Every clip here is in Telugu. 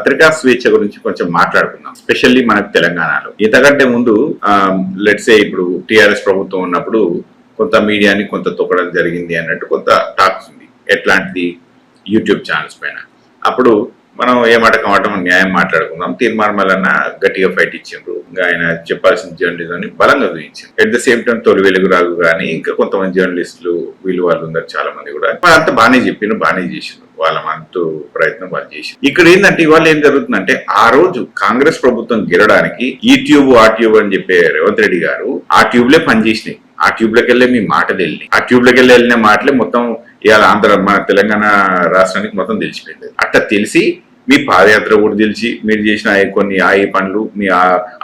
పత్రికా స్వేచ్ఛ గురించి కొంచెం మాట్లాడుకుందాం. స్పెషల్లీ మనకు తెలంగాణలో. ఇంతకంటే ముందు లెట్సే ఇప్పుడు టిఆర్ఎస్ ప్రభుత్వం ఉన్నప్పుడు కొంత మీడియాని కొంత తొక్కడం జరిగింది అన్నట్టు కొంత టాక్స్ ఉంది. ఎట్లాంటిది? యూట్యూబ్ ఛానల్స్ పైన. అప్పుడు మనం ఏమాట కమటం న్యాయం మాట్లాడుకుందాం. తీర్మానం వలన గట్టిగా ఫైట్ ఇచ్చిండ్రు. ఆయన చెప్పాల్సిన జర్నలిజం బలంగా చూపించింది అట్ ద సేమ్ టైం తొలి వెలుగు రాగు కానీ ఇంకా కొంతమంది జర్నలిస్టులు వీళ్ళు వాళ్ళు ఉన్నారు చాలా మంది కూడా. అంతా బాగానే చెప్పిన బాగానే చేసిండ్రు. వాళ్ళ మనతో ప్రయత్నం వాళ్ళు చేసి ఇక్కడ ఏంటంటే ఇవాళ ఏం జరుగుతుందంటే ఆ రోజు కాంగ్రెస్ ప్రభుత్వం గెలడానికి ఈ ట్యూబ్ ఆ ట్యూబ్ అని చెప్పే రేవంత్ రెడ్డి గారు ఆ ట్యూబ్ లే పనిచేసినాయి. ఆ ట్యూబ్ వెళ్ళే మీ మాటలు వెళ్ళి ఆ ట్యూబ్లోకి వెళ్ళి వెళ్ళిన మాటలే మొత్తం ఇవాళ ఆంధ్ర మన తెలంగాణ రాష్ట్రానికి మొత్తం తెలిసిపోయింది అట్లా తెలిసి మీ పాదయాత్ర కూడా తెలిసి మీరు చేసిన ఆ కొన్ని ఆయి పనులు మీ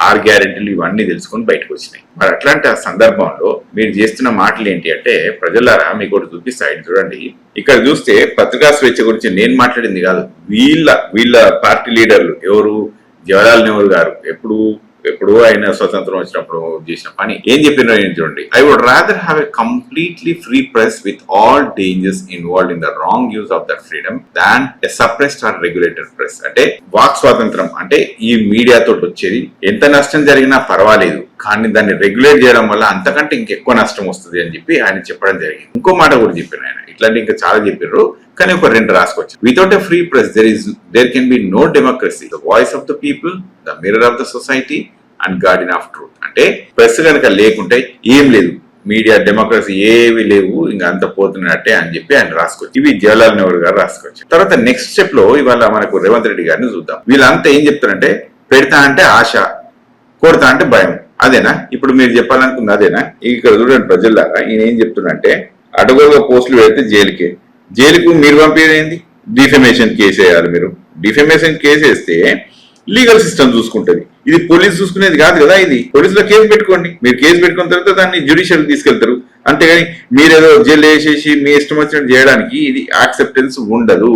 ఆర్ గ్యారెంటీలు ఇవన్నీ తెలుసుకొని బయటకు వచ్చినాయి. మరి అట్లాంటి ఆ సందర్భంలో మీరు చేస్తున్న మాటలు ఏంటి అంటే ప్రజలారా మీకు ఒకటి చూపిస్తా ఇటు చూడండి. ఇక్కడ చూస్తే పత్రికా స్వేచ్ఛ గురించి నేను మాట్లాడింది కాదు వీళ్ళ వీళ్ళ పార్టీ లీడర్లు ఎవరు? జవహర్లాల్ నెహ్రూ గారు. ఎప్పుడు ఎప్పుడు ఆయన స్వతంత్రం వచ్చినప్పుడు చేసిన పని. ఏం చెప్పిన చూడండి. I would rather have a completely free press with all dangers involve in the wrong use of that freedom than a suppressed or regulated press అంటే వాక్ స్వాతంత్రం అంటే ఈ మీడియాతో వచ్చేది. ఎంత నష్టం జరిగినా పర్వాలేదు. కానీ దాన్ని రెగ్యులేట్ చేయడం వల్ల అంతకంటే ఇంకెక్కువ నష్టం వస్తుంది అని చెప్పి ఆయన చెప్పడం జరిగింది. ఇంకో మాట కూడా చెప్పిన ఆయన. ఇట్లాంటి ఇంకా చాలా చెప్పారు. కానీ ఒక రెండు రాసుకోవచ్చు without a free press there is there can be no democracy the voice of the people the mirror of the society and garden of truth అంటే ప్రెస్ కనుక లేకుంటే ఏం లేదు. మీడియా డెమోక్రసీ ఏవి లేవు. ఇంకా అంత పోతున్నట్టే అని చెప్పి ఆయన రాసుకోవచ్చు ఇవి జవహర్లాల్ నెహ్రూ గారు రాసుకోవచ్చు తర్వాత నెక్స్ట్ స్టెప్లో ఇవాళ మనకు రేవంత్ రెడ్డి గారిని చూద్దాం. వీళ్ళంతా ఏం చెప్తారంటే పెడతా అంటే ఆశ కొడతా అంటే భయం. అదేనా? ఇప్పుడు మీరు చెప్పాలనుకుంది అదేనా? ఇక్కడ చూడండి ప్రజల్లారా ఈయన ఏం చెప్తున్నంటే అడుగుగా పోస్టులు పెడితే జైలుకే. జైలుకు మీరు పంపేది ఏంది డిఫెమేషన్ కేసు వేయాలి మీరు. డిఫెమేషన్ కేసు వేస్తే లీగల్ సిస్టమ్ చూసుకుంటుంది. ఇది పోలీస్ చూసుకునేది కాదు కదా ఇది. పోలీసులో కేసు పెట్టుకోండి. మీరు కేసు పెట్టుకున్న తర్వాత దాన్ని జ్యుడిషియల్ తీసుకెళ్తారు. అంతేగాని మీరేదో జైలు వేసేసి మీ ఇష్టం వచ్చినట్టు చేయడానికి ఇది యాక్సెప్టెన్స్ ఉండదు.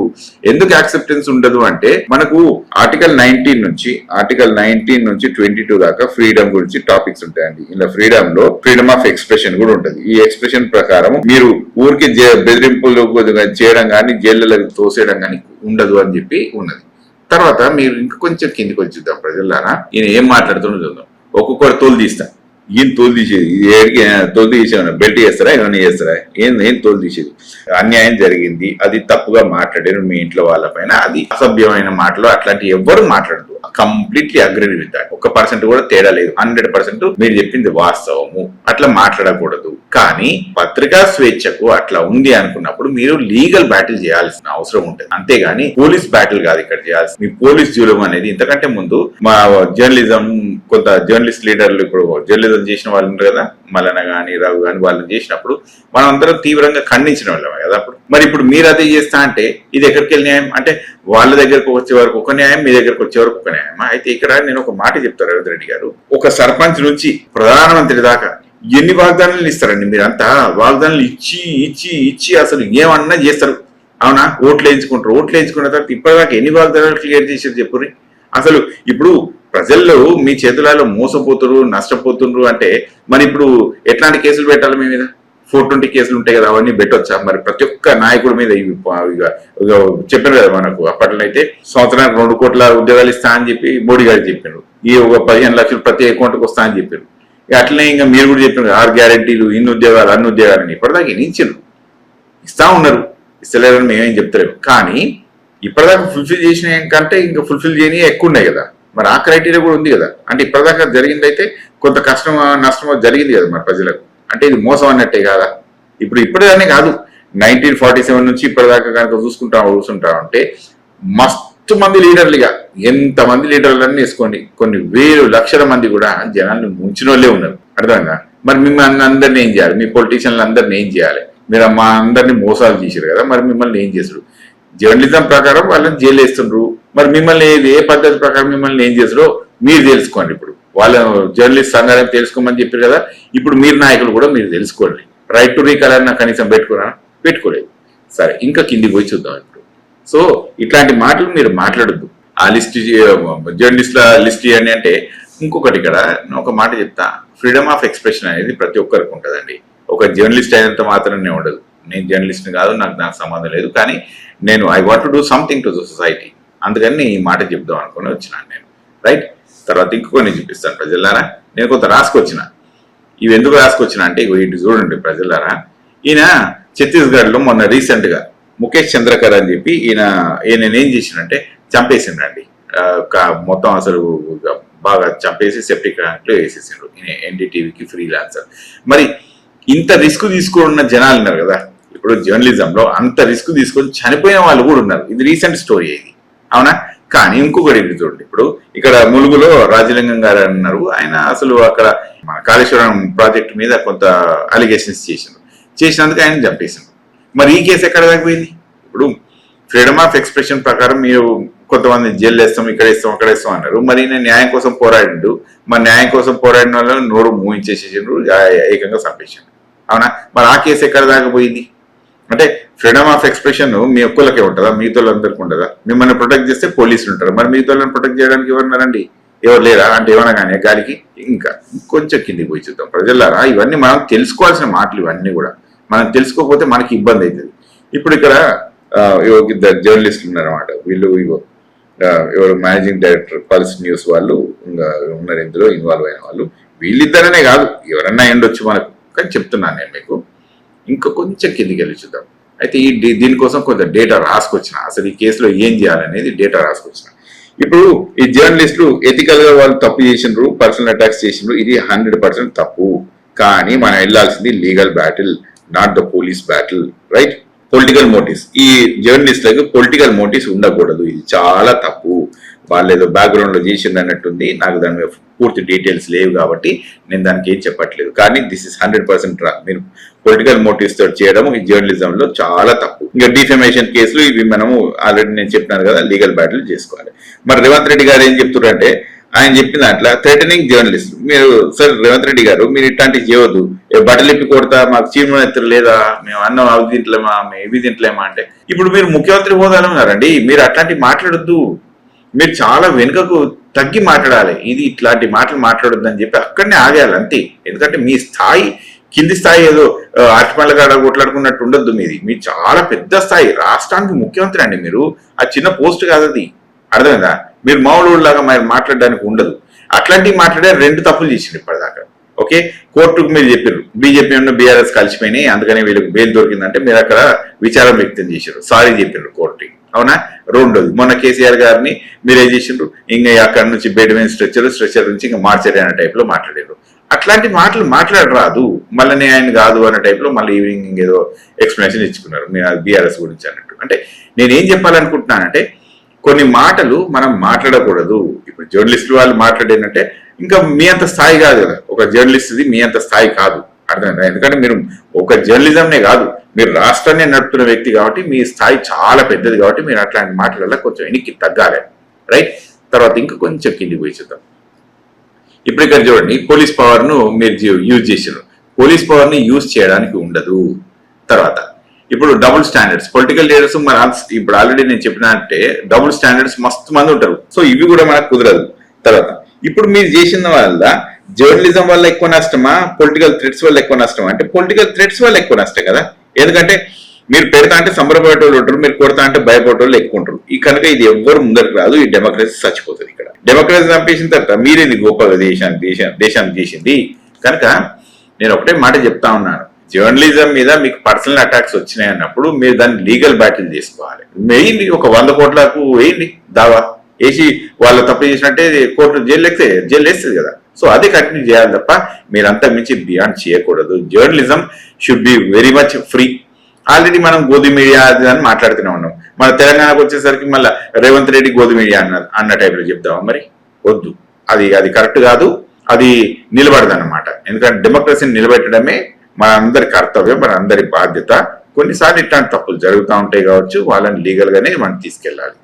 ఎందుకు యాక్సెప్టెన్స్ ఉండదు అంటే మనకు ఆర్టికల్ నైన్టీన్ నుంచి ఆర్టికల్ నైన్టీన్ నుంచి ట్వంటీ టూ దాకా ఫ్రీడమ్ గురించి టాపిక్స్ ఉంటాయండి. ఇలా ఫ్రీడమ్లో ఫ్రీడమ్ ఆఫ్ ఎక్స్ప్రెషన్ కూడా ఉంటుంది. ఈ ఎక్స్ప్రెషన్ ప్రకారం మీరు ఊరికి బెదిరింపులు చేయడం కానీ జైళ్ళకి తోసేయడం కానీ ఉండదు అని చెప్పి ఉన్నది. తర్వాత మీరు ఇంకా కొంచెం కిందికి వచ్చి చూద్దాం నేను ఈయన ఏం మాట్లాడుతుండో చూద్దాం. ఒక్కొక్కరు తోలు తీస్తాను ఈయన తోలు తీసేది? ఇది ఏడికి తోలు తీసేమన్నా బెల్ట్ చేస్తారా? ఏమైనా చేస్తారా? ఏం ఏం తోలు తీసేది? అన్యాయం జరిగింది. అది తప్పుగా మాట్లాడారు మీ ఇంట్లో వాళ్ళపైన అది అసభ్యమైన మాటలు. అట్లాంటి ఎవ్వరు మాట్లాడదు. Completely agree with that. ఒక పర్సెంట్ కూడా తేడా లేదు. హండ్రెడ్ పర్సెంట్ మీరు చెప్పింది వాస్తవము. అట్లా మాట్లాడకూడదు. కానీ పత్రికా స్వేచ్ఛకు అట్లా ఉంది అనుకున్నప్పుడు మీరు లీగల్ బ్యాటిల్ చేయాల్సిన అవసరం ఉంటుంది. అంతేగాని పోలీస్ బ్యాటిల్ కాదు ఇక్కడ చేయాల్సి మీ పోలీస్ జూలం అనేది ఇంతకంటే ముందు మా జర్నలిజం కొంత జర్నలిస్ట్ లీడర్లు ఇప్పుడు జర్నలిజం చేసిన వాళ్ళు ఉంటారు కదా మల్లన కానీ రావు కానీ వాళ్ళని చేసినప్పుడు మనం అందరం తీవ్రంగా ఖండించిన వాళ్ళమే కదా అప్పుడు. మరి ఇప్పుడు మీరు అదే చేస్తా అంటే ఇది ఎక్కడికి వెళ్ళి న్యాయం? అంటే వాళ్ళ దగ్గరకు వచ్చే వరకు ఒక న్యాయం మీ దగ్గరకు వచ్చే వరకు ఒక న్యాయం అయితే ఇక్కడ నేను ఒక మాట చెప్తాను రవీంద్ర రెడ్డి గారు. ఒక సర్పంచ్ నుంచి ప్రధానమంత్రి దాకా ఎన్ని వాగ్దానాలు ఇస్తారండి మీరంతా? వాగ్దానాలు ఇచ్చి ఇచ్చి ఇచ్చి అసలు ఏమన్నా చేస్తారు? అవునా? ఓట్లు వేయించుకుంటారు. ఓట్లు వేయించుకున్న తర్వాత ఇప్పటిదాకా ఎన్ని వాగ్దానాలు క్లియర్ చేసారు చెప్పుర్రి? అసలు ఇప్పుడు ప్రజల్లో మీ చేతులలో మోసపోతుండ్రు నష్టపోతుండ్రు అంటే మరి ఇప్పుడు ఎట్లాంటి కేసులు పెట్టాలి మీ మీద? ఫోర్ ట్వంటీ కేసులు ఉంటాయి కదా అవన్నీ పెట్టొచ్చా? మరి ప్రతి ఒక్క నాయకుడి మీద ఇవి చెప్పారు కదా మనకు అప్పట్లో అయితే సంవత్సరానికి రెండు కోట్ల ఉద్యోగాలు ఇస్తా అని చెప్పి మోడీ గారు చెప్పారు. ఈ ఒక పదిహేను లక్షలు ప్రతి అకౌంట్కి వస్తా అని చెప్పారు. ఇక అట్లనే ఇంకా మీరు కూడా చెప్పారు ఆరు గ్యారెంటీలు ఇన్ని ఉద్యోగాలు అన్ని ఉద్యోగాలు అని ఇప్పటిదాకా ఇచ్చారు ఇస్తా ఉన్నారు. ఇస్తలేరని మేమేం చెప్తలేము కానీ ఇప్పటిదాకా ఫుల్ఫిల్ చేసిన కంటే ఇంకా ఫుల్ఫిల్ చేయని ఎక్కువ ఉన్నాయి కదా. మరి ఆ క్రైటీరియా కూడా ఉంది కదా. అంటే ఇప్పటిదాకా జరిగిందైతే కొంత కష్టం నష్టం జరిగింది కదా మరి ప్రజలకు. అంటే ఇది మోసం అన్నట్టే కాదా? ఇప్పుడు ఇప్పటిదానే కాదు. నైన్టీన్ ఫార్టీ సెవెన్ నుంచి ఇప్పటిదాకా కనుక చూసుకుంటా చూసుకుంటా ఉంటే మస్తు మంది లీడర్లుగా ఎంత మంది లీడర్లన్నీ వేసుకోండి. కొన్ని వేలు లక్షల మంది కూడా జనాన్ని ముంచిన వాళ్ళే ఉన్నారు. అర్థంగా మరి మిమ్మల్ని అందరినీ ఏం చేయాలి? మీ పొలిటీషియన్లు అందరినీ ఏం చేయాలి? మీరు మా అందరినీ మోసాలు చేశారు కదా మరి మిమ్మల్ని ఏం చేశారు జర్నలిజం ప్రకారం వాళ్ళని జైలు వేస్తుండ్రు. మరి మిమ్మల్ని ఏ పద్ధతి ప్రకారం మిమ్మల్ని ఏం చేసారో మీరు తెలుసుకోండి ఇప్పుడు. వాళ్ళ జర్నలిస్ట్ సంఘాలను తెలుసుకోమని చెప్పారు కదా ఇప్పుడు మీరు నాయకులు కూడా మీరు తెలుసుకోండి. రైట్ టు రీకాల్ అన్న కనీసం పెట్టుకున్నా పెట్టుకోలేదు. సరే ఇంకా కిందికి పోయి చూద్దాం ఇప్పుడు. సో ఇట్లాంటి మాటలు మీరు మాట్లాడొద్దు. ఆ లిస్ట్ జర్నలిస్ట్ల లిస్ట్ ఇవ్వండి అంటే ఇంకొకటి ఇక్కడ ఒక మాట చెప్తా. ఫ్రీడమ్ ఆఫ్ ఎక్స్ప్రెషన్ అనేది ప్రతి ఒక్కరికి ఉంటుందండి. ఒక జర్నలిస్ట్ అయినంత మాత్రమే ఉండదు. నేను జర్నలిస్ట్ని కాదు నాకు దానికి సంబంధం లేదు. కానీ నేను I want to do something to the society అందుకని ఈ మాట చెప్దాం అనుకుని వచ్చినాను నేను. రైట్ తర్వాత ఇంకొన్ని చూపిస్తాను ప్రజలారా. నేను కొంత రాసుకొచ్చిన. ఇవి ఎందుకు రాసుకొచ్చిన అంటే ఇగో ఇటు చూడండి ప్రజలారా. ఈయన ఛత్తీస్గఢ్లో మొన్న రీసెంట్గా ముఖేష్ చంద్రకర్ అని చెప్పి ఈయన ఈయన ఏం చేసిండంటే చంపేసిండండి. మొత్తం అసలు బాగా చంపేసి సెప్టిక్ ట్యాంక్లో వేసేసిండ్రు ఈయన ఎన్డీటీవీకి ఫ్రీ లాన్సర్ మరి ఇంత రిస్క్ తీసుకున్న జనాలు ఉన్నారు కదా. ఇప్పుడు జర్నలిజంలో అంత రిస్క్ తీసుకొని చనిపోయిన వాళ్ళు కూడా ఉన్నారు. ఇది రీసెంట్ స్టోరీ ఇది. అవునా? కానీ ఇంకొకటి ఇది చూడండి. ఇప్పుడు ఇక్కడ ములుగులో రాజలింగం గారు అన్నారు. ఆయన అసలు అక్కడ మన కాళేశ్వరం ప్రాజెక్ట్ మీద కొంత అలిగేషన్స్ చేసిండ్రు చేసినందుకు ఆయన చంపేసిండ్రు మరి ఈ కేసు ఎక్కడ దాకా పోయింది ఇప్పుడు ఫ్రీడమ్ ఆఫ్ ఎక్స్ప్రెషన్ ప్రకారం మీరు కొంతమంది జైలు వేస్తాం ఇక్కడ వేస్తాం అక్కడ వేస్తాం అన్నారు. మరి నేను న్యాయం కోసం పోరాడిండు. మరి న్యాయం కోసం పోరాడిన వాళ్ళని నోరు మూయించేసేసిండ్రు ఏకంగా చంపేసిండు. అవునా? మరి ఆ కేసు ఎక్కడ దాకా పోయింది అంటే ఫ్రీడమ్ ఆఫ్ ఎక్స్ప్రెషన్ మీ ఒక్కళ్ళకే ఉంటుందా? మిగతాళ్ళందరికీ ఉండదా మిమ్మల్ని ప్రొటెక్ట్ చేస్తే పోలీసులు ఉంటారు. మరి మిగతాళ్ళని ప్రొటెక్ట్ చేయడానికి ఎవరున్నారండి ఎవరు లేరా? అంటే ఏమన్నా కానీ గాలికి? ఇంకా కొంచెం కిందికి పోయి చూద్దాం. ప్రజలారా ఇవన్నీ మనం తెలుసుకోవాల్సిన మాటలు ఇవన్నీ కూడా. మనం తెలుసుకోకపోతే మనకి ఇబ్బంది అవుతుంది ఇప్పుడు ఇక్కడ ఇద్దరు జర్నలిస్టులు ఉన్నారన్నమాట. వీళ్ళు ఇగో ఎవరు మేనేజింగ్ డైరెక్టర్ పల్స్ న్యూస్ వాళ్ళు ఇంకా ఉన్నారు ఇందులో ఇన్వాల్వ్ అయిన వాళ్ళు. వీళ్ళిద్దరనే కాదు ఎవరన్నా ఎండొచ్చు మనకు. కానీ చెప్తున్నాను నేను మీకు. ఇంకా కొంచెం కిందికి వెళ్ళి చూద్దాం. అయితే ఈ దీనికోసం కొంత డేటా రాసుకొచ్చిన. అసలు ఈ కేసులో ఏం చేయాలనేది డేటా రాసుకొచ్చిన. ఇప్పుడు ఈ జర్నలిస్టులు ఎథికల్గా వాళ్ళు తప్పు చేసిండ్రు పర్సనల్ అటాక్స్ చేసిండ్రు ఇది హండ్రెడ్ పర్సెంట్ తప్పు. కానీ మనం వెళ్ళాల్సింది legal battle not the police battle right? Political motives. ఈ జర్నలిస్టులకు పొలిటికల్ మోటివ్స్ ఉండకూడదు. ఇది చాలా తప్పు. వాళ్ళు ఏదో బ్యాక్గ్రౌండ్లో చేసింది అన్నట్టుంది. నాకు దాని మీద పూర్తి డీటెయిల్స్ లేవు కాబట్టి నేను దానికి ఏం చెప్పట్లేదు. కానీ దిస్ ఇస్ హండ్రెడ్ పర్సెంట్ రా మీరు పొలిటికల్ మోటివ్స్తో చేయడం ఈ జర్నలిజంలో చాలా తప్పు. ఇంకా డిఫెమేషన్ కేసులు ఇవి మనము ఆల్రెడీ నేను చెప్పినాను కదా లీగల్ బ్యాటిల్ చేసుకోవాలి. మరి రేవంత్ రెడ్డి గారు ఏం చెప్తున్నారంటే ఆయన చెప్పిన అట్లా థ్రెటనింగ్ జర్నలిస్ట్ మీరు సార్ రేవంత్ రెడ్డి గారు మీరు ఇట్లాంటివి చేయవద్దు బట్టలు ఇప్పి కొడతా మాకు చీమ లేదా? మేము అన్నం అవి తింటలేమా? మేము ఇవి తింటలేమా అంటే. ఇప్పుడు మీరు ముఖ్యమంత్రి హోదాలో ఉన్నారండి. మీరు అట్లాంటివి మాట్లాడొద్దు. మీరు చాలా వెనుకకు తగ్గి మాట్లాడాలి. ఇది ఇట్లాంటి మాటలు మాట్లాడొద్దని చెప్పి అక్కడనే ఆగాలి అంతే. ఎందుకంటే మీ స్థాయి కింది స్థాయి ఏదో అరటిపళ్ళ కాడ కొట్లాడుకున్నట్టు ఉండొద్దు మీది. మీ చాలా పెద్ద స్థాయి రాష్ట్రానికి ముఖ్యమంత్రి అండి మీరు. ఆ చిన్న పోస్ట్ కాదు అది. అర్థమైందా? మీరు మామూలు లాగా మరి మాట్లాడడానికి ఉండదు. అట్లాంటివి మాట్లాడే రెండు తప్పులు చేసిండు ఇప్పటిదాకా. ఓకే? కోర్టుకు మీరు చెప్పారు బీజేపీ ఉన్న బీఆర్ఎస్ కలిసిపోయినాయి అందుకని వీళ్ళకి బెయిల్ దొరికిందంటే మీరు అక్కడ విచారం వ్యక్తం చేశారు సారీ చెప్పారు కోర్టుకి. అవునా? రెండోది మొన్న కేసీఆర్ గారిని మీరే చేసిండ్రు. ఇంకా అక్కడ నుంచి బెడ్ మీద స్ట్రెచ్చర్ స్ట్రెచ్చర్ నుంచి ఇంకా మార్చర్ అనే టైప్లో మాట్లాడారు అట్లాంటి మాటలు మాట్లాడరాదు. మళ్ళీ ఆయన కాదు అనే టైప్లో మళ్ళీ ఈవినింగ్ ఏదో ఎక్స్ప్లెనేషన్ ఇచ్చుకున్నారు. బీఆర్ఎస్ గురించి అన్నట్టు. అంటే నేను ఏం చెప్పాలనుకుంటున్నానంటే కొన్ని మాటలు మనం మాట్లాడకూడదు. ఇప్పుడు జర్నలిస్టులు వాళ్ళు మాట్లాడేనంటే ఇంకా మీ అంత స్థాయి కాదు కదా. ఒక జర్నలిస్ట్ది మీ అంత స్థాయి కాదు. అర్థమైందా? ఎందుకంటే మీరు ఒక జర్నలిజంనే కాదు మీరు రాష్ట్రాన్ని నడుపుతున్న వ్యక్తి కాబట్టి మీ స్థాయి చాలా పెద్దది కాబట్టి మీరు అట్లాంటి మాటలలో కొంచెం వెనక్కి తగ్గాలి రైట్? తర్వాత ఇంకా కొంచెం కిందికి పోయి చూద్దాం. ఇప్పుడు ఇక్కడ చూడండి పోలీస్ పవర్ను మీరు యూజ్ చేసారు పోలీస్ పవర్ని యూజ్ చేయడానికి ఉండదు. తర్వాత ఇప్పుడు డబుల్ స్టాండర్డ్స్ పొలిటికల్ లీడర్స్ మన ఇప్పుడు ఆల్రెడీ నేను చెప్పినట్టే డబుల్ స్టాండర్డ్స్ మస్తు మంది ఉంటారు. సో ఇవి కూడా మనకు కుదరదు. తర్వాత ఇప్పుడు మీరు చేసిన వల్ల జర్నలిజం వల్ల ఎక్కువ నష్టమా? పొలిటికల్ థ్రెట్స్ వల్ల ఎక్కువ నష్టమా? అంటే పొలిటికల్ థ్రెట్స్ వల్ల ఎక్కువ నష్టం కదా? ఎందుకంటే మీరు పెడతా అంటే సంబరపడేటోళ్ళు ఉంటారు మీరు కొడతా అంటే భయపడేటోళ్ళు ఎక్కువ ఉంటారు. ఈ కనుక ఇది ఎవ్వరు ముందరికి రాదు ఈ డెమోక్రసీ చచ్చిపోతుంది ఇక్కడ. డెమోక్రసీ చంపేసిన తర్వాత మీరేది గొప్పగా దేశాన్ని దేశం దేశాన్ని చేసింది? కనుక నేను ఒకటే మాట చెప్తా ఉన్నాను. జర్నలిజం మీద మీకు పర్సనల్ అటాక్స్ వచ్చినాయి అన్నప్పుడు మీరు దాన్ని లీగల్ బ్యాటిల్ చేసుకోవాలి. మెయిన్ ఒక వంద కోట్లకు వేయండి దావా? వేసి వాళ్ళు తప్పు చేసినట్టే కోర్టు జైలు ఎక్కితే జైలు వేస్తుంది కదా? సో అది కంటిన్యూ చేయాలి తప్ప మీరంతా మించి బియాండ్ చేయకూడదు. Journalism should be very much free already మనం గోధుమ మీడియా అది అని మాట్లాడుతూనే ఉన్నాం. మన తెలంగాణకు వచ్చేసరికి మళ్ళీ రేవంత్ రెడ్డి గోధుమ మీడియా అన్న అన్న టైప్లో చెప్తామా మరి? వద్దు. అది అది కరెక్ట్ కాదు. అది నిలబడదు అనమాట ఎందుకంటే డెమోక్రసీని నిలబెట్టడమే మన అందరి కర్తవ్యం మనందరి బాధ్యత. కొన్నిసార్లు ఇట్లాంటి తప్పులు జరుగుతూ ఉంటాయి కావచ్చు. వాళ్ళని లీగల్గానే మనం తీసుకెళ్ళాలి.